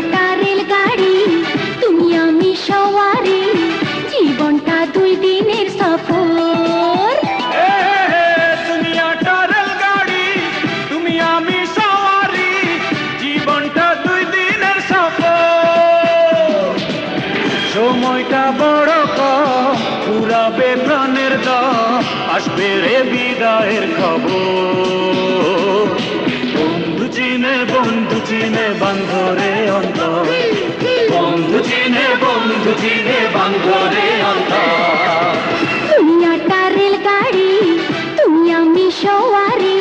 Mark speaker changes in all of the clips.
Speaker 1: কাটা রেলগাড়ি তুমি আমি সওয়ারি, জীবনটা দুই দিনের সফর। তুমি
Speaker 2: আটা রেলগাড়ি তুমি আমি সওয়ারি, জীবনটা দুই দিনের সফর। সময়টা বড় কম পুরাবে প্রাণের দম, আসবে রে বিদায়ের খবর। চিনে বান্ধরে অন্তর দুনিয়াটা রেলগাড়ি তুমি আমি সওয়ারি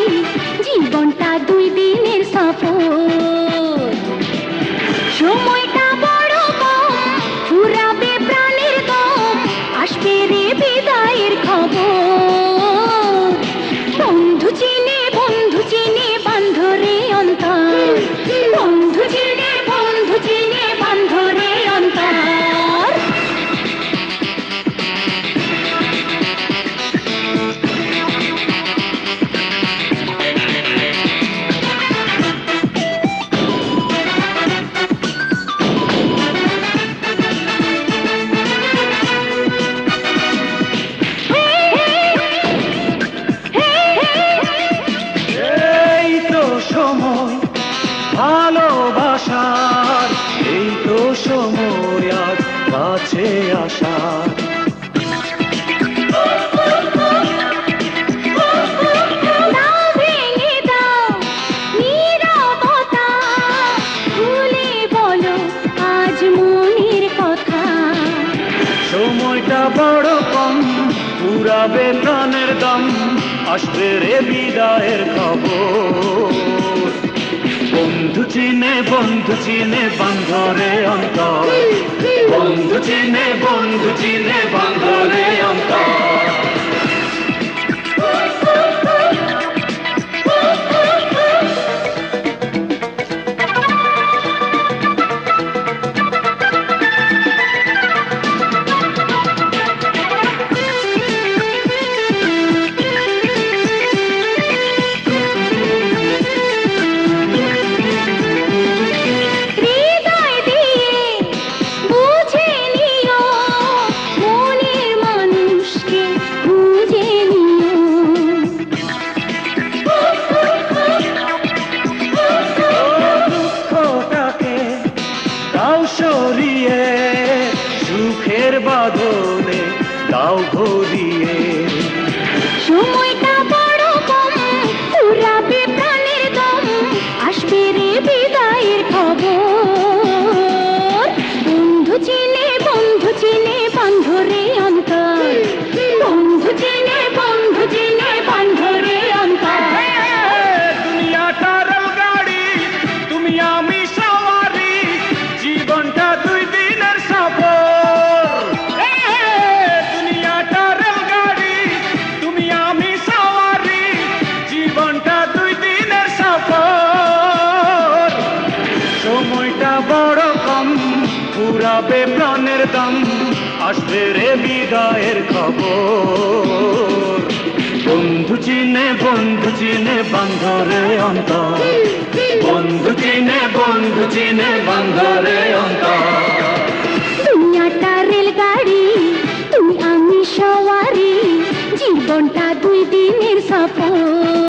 Speaker 2: জীবনটা দুই দিনের সফর।
Speaker 1: সময়টা বড় কম, ফুরাবে প্রাণের দম আসবে রে বিদায়ের খবর। আসার
Speaker 2: সময়টা বড় কম পুরাবে প্রাণের দম আসবে রে বিদায়ের খবর। বন্ধু চিনে বন্ধু চিনে বান্ধরে অন্তর। বন্ধু চিনে বন্ধু চিনে বান্ধরে অন্তর।
Speaker 1: आओ घोरिए। দম আসবে রে বিদায়ের খবর। বন্ধু চিনে বন্ধু চিনে, বান্ধরে অন্তর। বন্ধু চিনে বন্ধু চিনে, বান্ধরে অন্তর।
Speaker 2: দুনিয়াটা জীবনটা দুই দিনের সফর।